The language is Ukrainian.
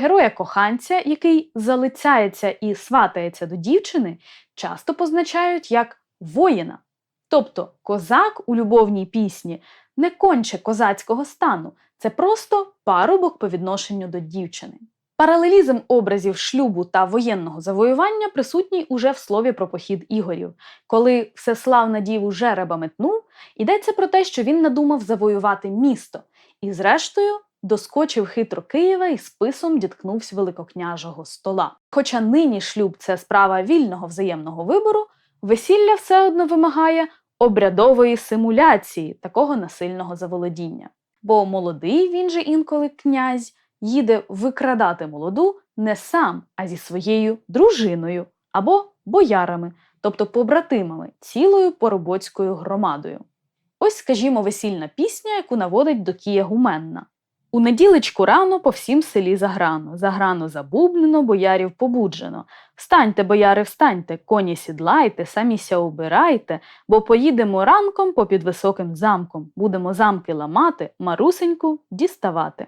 Героя коханця, який залицяється і сватається до дівчини, часто позначають як воїна. Тобто козак у любовній пісні не конче козацького стану, це просто парубок по відношенню до дівчини. Паралелізм образів шлюбу та воєнного завоювання присутній уже в слові про похід Ігорів. Коли всеславна діву жереба метнув, йдеться про те, що він надумав завоювати місто, і, зрештою, доскочив хитро Києва і списом діткнувся великокняжого стола. Хоча нині шлюб це справа вільного взаємного вибору, весілля все одно вимагає обрядової симуляції такого насильного заволодіння. Бо молодий, він же інколи князь, їде викрадати молоду не сам, а зі своєю дружиною або боярами, тобто побратимами, цілою поробоцькою громадою. Ось, скажімо, весільна пісня, яку наводить до Кія Гуменна. У неділечку рано по всім селі заграно, заграно забубнено, боярів побуджено. Встаньте, бояри, встаньте, коні сідлайте, саміся убирайте, бо поїдемо ранком попід високим замком, будемо замки ламати, марусеньку діставати.